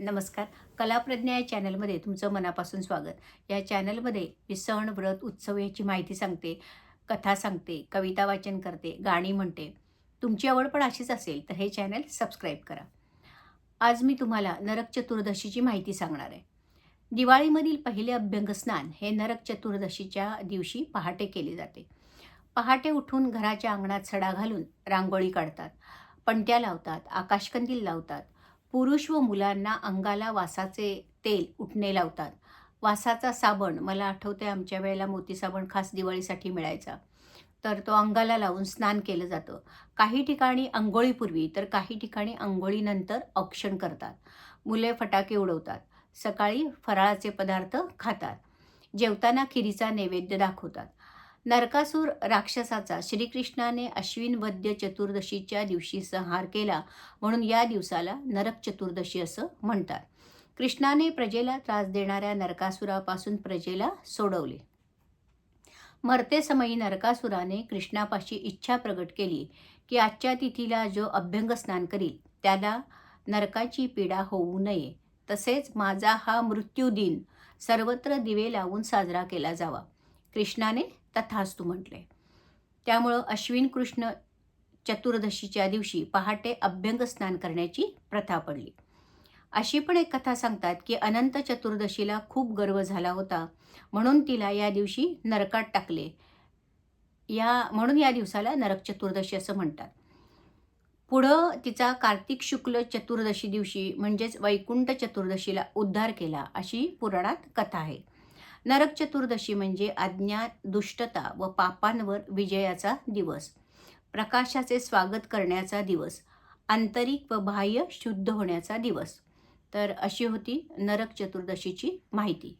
नमस्कार. कलाप्रज्ञा या चॅनलमध्ये तुमचं मनापासून स्वागत. या चॅनलमध्ये मी सण व्रत उत्सव याची माहिती सांगते कथा सांगते कविता वाचन करते गाणी म्हणते. तुमची आवड पण अशीच असेल तर हे चॅनल सबस्क्राईब करा. आज मी तुम्हाला नरक चतुर्दशीची माहिती सांगणार आहे. दिवाळीमधील पहिले अभ्यंगस्नान हे नरक चतुर्दशीच्या दिवशी पहाटे केले जाते. पहाटे उठून घराच्या अंगणात सडा घालून रांगोळी काढतात. पणत्या लावतात आकाशकंदील लावतात पुरुष व मुलांना अंगाला वासाचे तेल उठणे लावतात. वासाचा साबण मला आठवते आमच्या वेळेला मोती साबण खास दिवाळीसाठी मिळायचा. तर तो अंगाला लावून स्नान केलं जातं. काही ठिकाणी अंघोळीपूर्वी तर काही ठिकाणी अंघोळीनंतर औक्षण करतात. मुले फटाके उडवतात. सकाळी फराळाचे पदार्थ खातात. जेवताना खिरीचा नैवेद्य दाखवतात. नरकासूर राक्षसाचा श्रीकृष्णाने अश्विन वद्य चतुर्दशीच्या दिवशी संहार केला म्हणून या दिवसाला नरक चतुर्दशी असं म्हणतात. कृष्णाने प्रजेला त्रास देणाऱ्या नरकासुरापासून प्रजेला सोडवले. मरते समयी नरकासुराने कृष्णापाशी इच्छा प्रगट केली की आजच्या तिथीला जो अभ्यंग स्नान करील त्याला नरकाची पीडा होऊ नये. तसेच माझा हा मृत्यू दिन सर्वत्र दिवे लावून साजरा केला जावा. कृष्णाने तथास्तू म्हटले त्यामुळं अश्विन कृष्ण चतुर्दशीच्या दिवशी पहाटे अभ्यंग स्नान करण्याची प्रथा पडली. अशी पण एक कथा सांगतात की अनंत चतुर्दशीला खूप गर्व झाला होता. म्हणून तिला या दिवशी नरकात टाकले. या म्हणून या दिवसाला नरक चतुर्दशी असं म्हणतात. पुढं तिचा कार्तिक शुक्ल चतुर्दशी दिवशी म्हणजेच वैकुंठ चतुर्दशीला उद्धार केला अशी पुराणात कथा आहे. नरक चतुर्दशी म्हणजे अज्ञान दुष्टता व पापांवर विजयाचा दिवस. प्रकाशाचे स्वागत करण्याचा दिवस. आंतरिक व बाह्य शुद्ध होण्याचा दिवस. तर अशी होती नरक चतुर्दशीची माहिती.